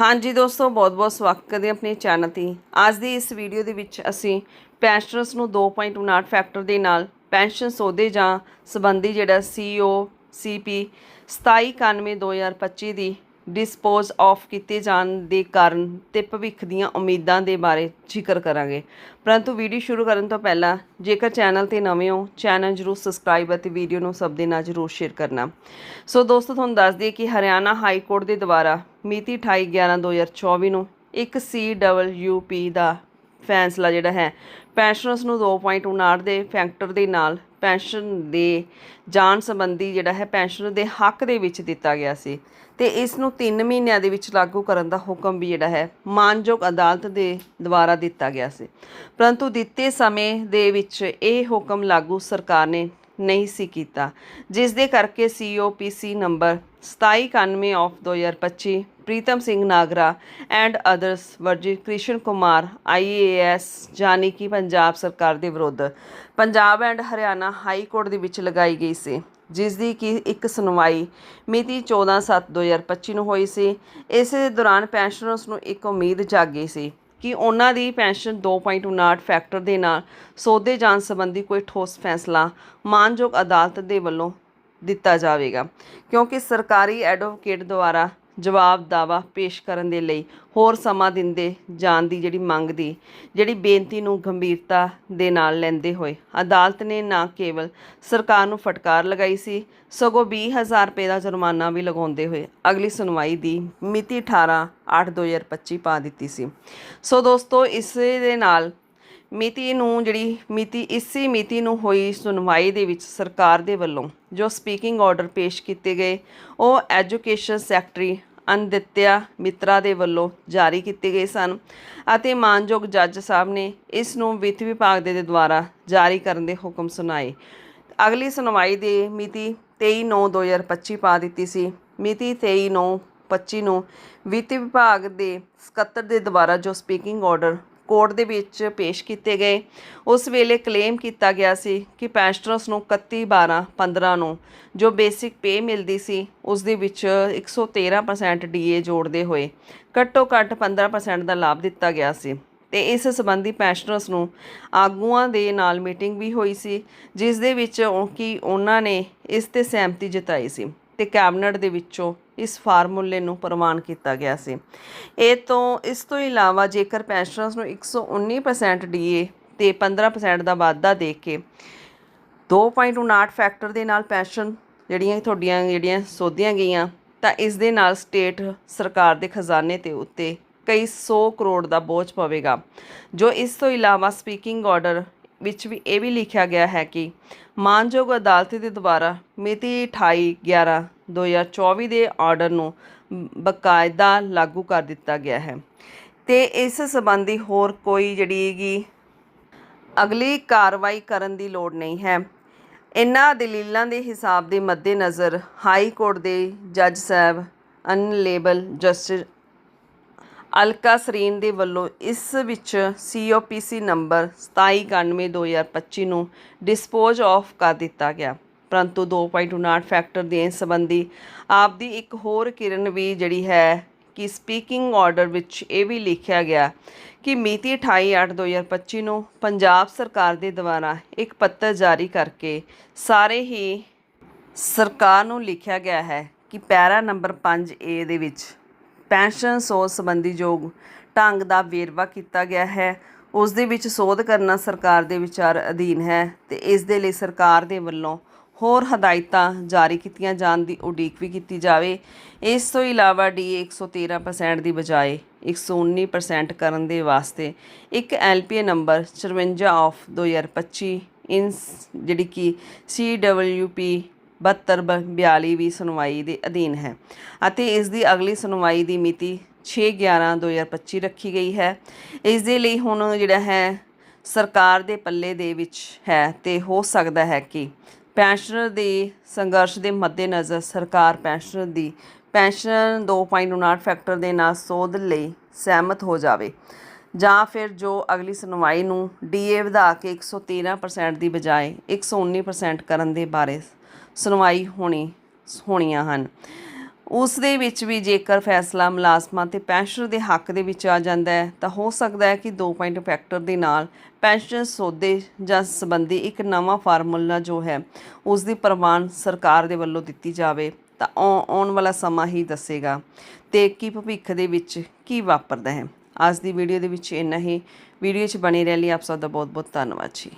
ਹਾਂਜੀ ਦੋਸਤੋ, ਬਹੁਤ-ਬਹੁਤ ਸਵਾਗਤ ਕਰਦੇ ਆਪਣੇ ਚੈਨਲ ਤੇ। ਅੱਜ ਦੀ ਇਸ ਵੀਡੀਓ ਦੇ ਵਿੱਚ ਅਸੀਂ ਪੈਨਸ਼ਨਰਸ ਨੂੰ 2.59 ਫੈਕਟਰ ਦੇ ਨਾਲ ਪੈਨਸ਼ਨ ਸੌਦੇ ਜਾਂ ਸੰਬੰਧੀ ਜਿਹੜਾ E ਸੀਓ ਸੀਪੀ 2791-2025 ਦੀ ਡਿਸਪੋਜ਼ ਆਫ ਕੀਤੇ ਜਾਣ ਦੇ ਕਾਰਨ ਤੇ ਭਵਿੱਖ ਦੀਆਂ ਉਮੀਦਾਂ ਦੇ ਬਾਰੇ ਜ਼ਿਕਰ ਕਰਾਂਗੇ। ਪਰੰਤੂ ਵੀਡੀਓ ਸ਼ੁਰੂ ਕਰਨ ਤੋਂ ਪਹਿਲਾਂ ਜੇਕਰ ਚੈਨਲ ਤੇ ਨਵੇਂ ਹੋ, ਚੈਨਲ ਜਰੂਰ ਸਬਸਕ੍ਰਾਈਬ ਅਤੇ ਵੀਡੀਓ ਨੂੰ ਸਭ ਦੇ ਨਾਲ ਜਰੂਰ ਸ਼ੇਅਰ ਕਰਨਾ। ਸੋ ਦੋਸਤੋ, ਤੁਹਾਨੂੰ ਦੱਸ ਦਈਏ ਕਿ ਹਰਿਆਣਾ ਹਾਈ ਕੋਰਟ ਦੇ ਦੁਆਰਾ ਮਿਤੀ 28/11/2024 ਨੂੰ ਇੱਕ ਸੀਡਬਲਯੂਪੀ ਦਾ ਫੈਸਲਾ ਜਿਹੜਾ ਹੈ ਪੈਨਸ਼ਨਰਸ ਨੂੰ 2.59 ਦੇ ਫੈਕਟਰ ਦੇ ਨਾਲ ਪੈਨਸ਼ਨ ਦੇ ਜਾਣ ਸੰਬੰਧੀ ਜਿਹੜਾ ਹੈ ਪੈਨਸ਼ਨਰ ਦੇ ਹੱਕ ਦੇ ਵਿੱਚ ਦਿੱਤਾ ਗਿਆ ਸੀ। ਤੇ ਇਸ ਨੂੰ 3 ਮਹੀਨਿਆਂ ਦੇ ਵਿੱਚ ਲਾਗੂ ਕਰਨ ਦਾ ਹੁਕਮ ਵੀ ਜਿਹੜਾ ਹੈ, ਮਾਨਯੋਗ ਅਦਾਲਤ ਦੇ ਦੁਆਰਾ ਦਿੱਤਾ ਗਿਆ ਸੀ। ਪਰੰਤੂ ਦਿੱਤੇ ਸਮੇਂ ਦੇ ਵਿੱਚ ਇਹ ਹੁਕਮ ਲਾਗੂ ਸਰਕਾਰ ਨੇ ਨਹੀਂ ਸੀ ਕੀਤਾ, ਜਿਸ ਦੇ ਕਰਕੇ COPC number 2791 of 2025 Pritam Singh Nagra and others versus Krishan Kumar IAS ਜਾਨੀ ਕਿ ਪੰਜਾਬ ਸਰਕਾਰ ਦੇ ਵਿਰੁੱਧ। Punjab and Haryana high court ਦੇ ਵਿੱਚ ਲਗਾਈ ਗਈ ਸੀ ਜਿਸ ਦੀ ਕਿ ਇੱਕ ਸੁਣਵਾਈ ਮਿਤੀ 14/7/2025 ਨੂੰ ਹੋਈ ਸੀ। ਇਸ ਦੌਰਾਨ ਪੈਨਸ਼ਨਰਸ ਨੂੰ ਇੱਕ ਉਮੀਦ ਜਾਗੀ ਸੀ ਕਿ ਉਹਨਾਂ ਦੀ ਪੈਨਸ਼ਨ 2.59 ਫੈਕਟਰ ਦੇ ਨਾਲ ਸੌਦੇ ਜਾਣ ਸੰਬੰਧੀ ਕੋਈ ਠੋਸ ਫੈਸਲਾ ਮਾਨਯੋਗ ਅਦਾਲਤ ਦੇ ਵੱਲੋਂ ਦਿੱਤਾ ਜਾਵੇਗਾ, ਕਿਉਂਕਿ ਸਰਕਾਰੀ ਐਡਵੋਕੇਟ ਦੁਆਰਾ ਜਵਾਬ ਦਾਵਾ ਪੇਸ਼ ਕਰਨ ਦੇ ਲਈ ਹੋਰ ਸਮਾਂ ਦਿੰਦੇ ਜਾਣ ਦੀ ਜਿਹੜੀ ਮੰਗ ਦੀ, ਜਿਹੜੀ ਬੇਨਤੀ ਨੂੰ ਗੰਭੀਰਤਾ ਦੇ ਨਾਲ ਲੈਂਦੇ ਹੋਏ। ਅਦਾਲਤ ਨੇ ਨਾ ਕੇਵਲ ਸਰਕਾਰ ਨੂੰ ਫਟਕਾਰ ਲਗਾਈ ਸੀ, ਸਗੋਂ 20000 ਰੁਪਏ ਦਾ ਜੁਰਮਾਨਾ ਵੀ ਲਗਾਉਂਦੇ ਹੋਏ ਅਗਲੀ ਸੁਣਵਾਈ ਦੀ ਮਿਤੀ 18/8/2025 ਪਾ ਦਿੱਤੀ ਸੀ। ਸੋ ਦੋਸਤੋ, ਇਸੇ ਦੇ ਨਾਲ ਮਿਤੀ ਨੂੰ ਜਿਹੜੀ ਮਿਤੀ, ਇਸੇ ਮਿਤੀ ਨੂੰ ਹੋਈ ਸੁਣਵਾਈ ਦੇ ਵਿੱਚ ਸਰਕਾਰ ਦੇ ਵੱਲੋਂ, ਜੋ ਸਪੀਕਿੰਗ ਆਰਡਰ ਪੇਸ਼ ਕੀਤੇ ਗਏ, ਉਹ ਐਜੂਕੇਸ਼ਨ ਸੈਕਟਰੀ ਅਨਦਿੱਤਿਆ ਮਿੱਤਰਾ ਦੇ ਵੱਲੋਂ ਜਾਰੀ ਕੀਤੇ ਗਏ ਸਨ ਅਤੇ ਮਾਨਯੋਗ ਜੱਜ ਸਾਹਿਬ ਨੇ ਇਸ ਨੂੰ ਵਿੱਤ ਵਿਭਾਗ ਦੇ ਦੁਆਰਾ ਜਾਰੀ ਕਰਨ ਦੇ ਹੁਕਮ ਸੁਣਾਏ। ਅਗਲੀ ਸੁਣਵਾਈ ਦੇ ਮਿਤੀ 23/9/2025 ਪਾ ਦਿੱਤੀ ਸੀ। ਮਿਤੀ 23/9/25 ਨੂੰ ਵਿੱਤ ਵਿਭਾਗ ਦੇ ਸਕੱਤਰ ਦੇ ਦੁਆਰਾ ਜੋ ਸਪੀਕਿੰਗ ਆਰਡਰ ਕੋਰਟ ਦੇ ਵਿੱਚ ਪੇਸ਼ ਕੀਤੇ ਗਏ। ਉਸ ਵੇਲੇ ਕਲੇਮ ਕੀਤਾ ਗਿਆ ਸੀ ਕਿ ਪੈਨਸ਼ਨਰਸ ਨੂੰ 31 12 15 ਨੂੰ ਜੋ ਬੇਸਿਕ ਪੇ ਮਿਲਦੀ ਸੀ, ਉਸ ਦੇ ਵਿੱਚ 113% ਡੀਏ ਜੋੜਦੇ ਹੋਏ ਘੱਟੋ ਘੱਟ 15% ਦਾ ਲਾਭ ਦਿੱਤਾ ਗਿਆ ਸੀ। ਤੇ ਇਸ ਸੰਬੰਧੀ ਪੈਨਸ਼ਨਰਸ ਨੂੰ ਆਗੂਆਂ ਦੇ ਨਾਲ ਮੀਟਿੰਗ ਵੀ ਹੋਈ ਸੀ, ਜਿਸ ਦੇ ਵਿੱਚ ਕਿ ਉਹਨਾਂ ਨੇ ਇਸ ਤੇ ਸਹਿਮਤੀ ਜਤਾਈ ਸੀ। ਤੇ ਕੈਬਨਿਟ ਦੇ ਵਿੱਚੋਂ ਇਸ ਫਾਰਮੂਲੇ ਨੂੰ ਪ੍ਰਵਾਨ ਕੀਤਾ ਗਿਆ ਸੀ। ਇਹ ਤੋਂ, ਇਸ ਤੋਂ ਇਲਾਵਾ ਜੇਕਰ ਪੈਨਸ਼ਨਰਸ ਨੂੰ 119% ਡੀਏ ਤੇ 15% ਦਾ ਵਾਧਾ ਦੇ ਕੇ 2.59 ਫੈਕਟਰ ਦੇ ਨਾਲ ਪੈਨਸ਼ਨ ਜਿਹੜੀਆਂ ਤੁਹਾਡੀਆਂ ਜਿਹੜੀਆਂ ਸੋਧੀਆਂ ਗਈਆਂ, ਤਾਂ ਇਸ ਦੇ ਨਾਲ ਸਟੇਟ ਸਰਕਾਰ ਦੇ ਖਜ਼ਾਨੇ ਤੇ ਉੱਤੇ ਕਈ 100 ਕਰੋੜ ਦਾ ਬੋਝ ਪਵੇਗਾ। ਜੋ ਇਸ ਤੋਂ ਇਲਾਵਾ ਸਪੀਕਿੰਗ ਆਰਡਰ ਵਿੱਚ ਵੀ ਇਹ ਵੀ ਲਿਖਿਆ ਗਿਆ ਹੈ ਕਿ ਮਾਨਯੋਗ ਅਦਾਲਤ ਦੇ ਦੁਆਰਾ ਮਿਤੀ 28 11 2024 ਦੇ ਆਰਡਰ ਨੂੰ ਬਕਾਇਦਾ ਲਾਗੂ ਕਰ ਦਿੱਤਾ ਗਿਆ ਹੈ। ਤੇ ਇਸ ਸੰਬੰਧੀ ਹੋਰ ਕੋਈ ਜਿਹੜੀ ਹੈਗੀ ਅਗਲੀ ਕਾਰਵਾਈ ਕਰਨ ਦੀ ਲੋੜ ਨਹੀਂ ਹੈ। ਇਨ੍ਹਾਂ ਦਲੀਲਾਂ ਦੇ ਹਿਸਾਬ ਦੇ ਮੱਦੇਨਜ਼ਰ ਹਾਈ ਕੋਰਟ ਦੇ ਜੱਜ ਸਾਹਿਬ, ਅਨਲੇਬਲ ਜਸਟਿਸ ਅਲਕਾ ਸਰੀਨ ਦੇ ਵੱਲੋਂ ਇਸ ਵਿੱਚ ਸੀਓਪੀਸੀ ਨੰਬਰ 2791-2025 ਨੂੰ ਡਿਸਪੋਜ਼ ਆਫ ਕਰ ਦਿੱਤਾ ਗਿਆ। ਪਰੰਤੂ 2.59 ਫੈਕਟਰ ਦੇਣ ਸੰਬੰਧੀ ਆਪ ਦੀ ਇੱਕ ਹੋਰ ਕਿਰਨ ਵੀ ਜਿਹੜੀ ਹੈ ਕਿ ਸਪੀਕਿੰਗ ਆਰਡਰ ਵਿੱਚ ਇਹ ਵੀ ਲਿਖਿਆ ਗਿਆ ਕਿ ਮਿਤੀ 28/8/2025 ਨੂੰ ਪੰਜਾਬ ਸਰਕਾਰ ਦੇ ਦੁਆਰਾ ਇੱਕ ਪੱਤਰ ਜਾਰੀ ਕਰਕੇ ਸਾਰੇ ਹੀ ਸਰਕਾਰ ਨੂੰ ਲਿਖਿਆ ਗਿਆ ਹੈ ਕਿ ਪੈਰਾ ਨੰਬਰ 5A ਦੇ ਵਿੱਚ ਪੈਨਸ਼ਨ ਸੋਧ ਸੰਬੰਧੀ ਯੋਗ ਢੰਗ ਦਾ ਵੇਰਵਾ ਕੀਤਾ ਗਿਆ ਹੈ, ਉਸ ਦੇ ਵਿੱਚ ਸੋਧ ਕਰਨਾ ਸਰਕਾਰ ਦੇ ਵਿਚਾਰ ਅਧੀਨ ਹੈ ਤੇ ਇਸ ਦੇ ਲਈ ਸਰਕਾਰ ਦੇ ਵੱਲੋਂ ਹੋਰ ਹਦਾਇਤਾਂ ਜਾਰੀ ਕੀਤੀਆਂ ਜਾਣ ਦੀ ਉਡੀਕ ਵੀ ਕੀਤੀ ਜਾਵੇ। ਇਸ ਤੋਂ ਇਲਾਵਾ ਡੀਏ 113% ਦੀ ਬਜਾਏ 119% ਕਰਨ ਦੇ ਵਾਸਤੇ ਇੱਕ ਐਲਪੀਏ ਨੰਬਰ 54 ਆਫ 2025 ਇਨ ਜਿਹੜੀ ਕਿ ਸੀਡਬਲਯੂਪੀ 7242 ਵੀ ਸੁਣਵਾਈ ਦੇ ਅਧੀਨ ਹੈ ਅਤੇ ਇਸ ਦੀ ਅਗਲੀ ਸੁਣਵਾਈ ਦੀ ਮਿਤੀ 6/11/2025 ਰੱਖੀ ਗਈ ਹੈ। ਇਸ ਦੇ ਲਈ ਹੁਣ ਜਿਹੜਾ ਹੈ ਸਰਕਾਰ ਦੇ ਪੱਲੇ ਦੇ ਵਿੱਚ ਹੈ ਤੇ ਹੋ ਸਕਦਾ ਹੈ ਕਿ ਪੈਨਸ਼ਨਰ ਦੇ ਸੰਘਰਸ਼ ਦੇ ਮੱਦੇਨਜ਼ਰ ਸਰਕਾਰ ਪੈਨਸ਼ਨਰ ਦੀ ਪੈਨਸ਼ਨ 2.59 ਫੈਕਟਰ ਦੇ ਨਾਲ ਸੋਧ ਲਈ ਸਹਿਮਤ ਹੋ ਜਾਵੇ ਜਾਂ ਫਿਰ ਜੋ ਅਗਲੀ ਸੁਣਵਾਈ ਨੂੰ ਡੀਏ ਵਧਾ ਕੇ 113% ਦੀ ਬਜਾਏ 119% ਕਰਨ ਦੇ ਬਾਰੇ ਸੁਣਵਾਈ ਹੋਣੀ, ਹੋਣੀਆਂ ਹਨ। ਉਸ ਦੇ ਵਿੱਚ ਵੀ ਜੇਕਰ ਫੈਸਲਾ ਮੁਲਾਜ਼ਮਾਂ ਤੇ ਪੈਨਸ਼ਨਰ ਦੇ ਹੱਕ ਦੇ ਵਿੱਚ ਆ ਜਾਂਦਾ ਹੈ, ਤਾਂ ਹੋ ਸਕਦਾ ਹੈ ਕਿ 2 ਪੁਆਇੰਟ ਫੈਕਟਰ ਦੇ ਨਾਲ ਪੈਨਸ਼ਨ ਸੌਦੇ ਜਾਂ ਸੰਬੰਧੀ ਇੱਕ ਨਵਾਂ ਫਾਰਮੂਲਾ ਜੋ ਹੈ, ਉਸ ਦੀ ਪ੍ਰਵਾਨ ਸਰਕਾਰ ਦੇ ਵੱਲੋਂ ਦਿੱਤੀ ਜਾਵੇ, ਤਾਂ ਆਉਣ ਵਾਲਾ ਸਮਾਂ ਹੀ ਦੱਸੇਗਾ। ਤੇ ਕੀ ਭਵਿੱਖ ਦੇ ਵਿੱਚ ਕੀ ਵਾਪਰਦਾ ਹੈ? ਅੱਜ ਦੀ ਵੀਡੀਓ ਦੇ ਵਿੱਚ ਇੰਨਾ ਹੀ। ਵੀਡੀਓ 'ਚ ਬਣੇ ਰਹਿਣ ਲਈ ਆਪ ਸਭ ਦਾ ਬਹੁਤ ਬਹੁਤ ਧੰਨਵਾਦ ਜੀ।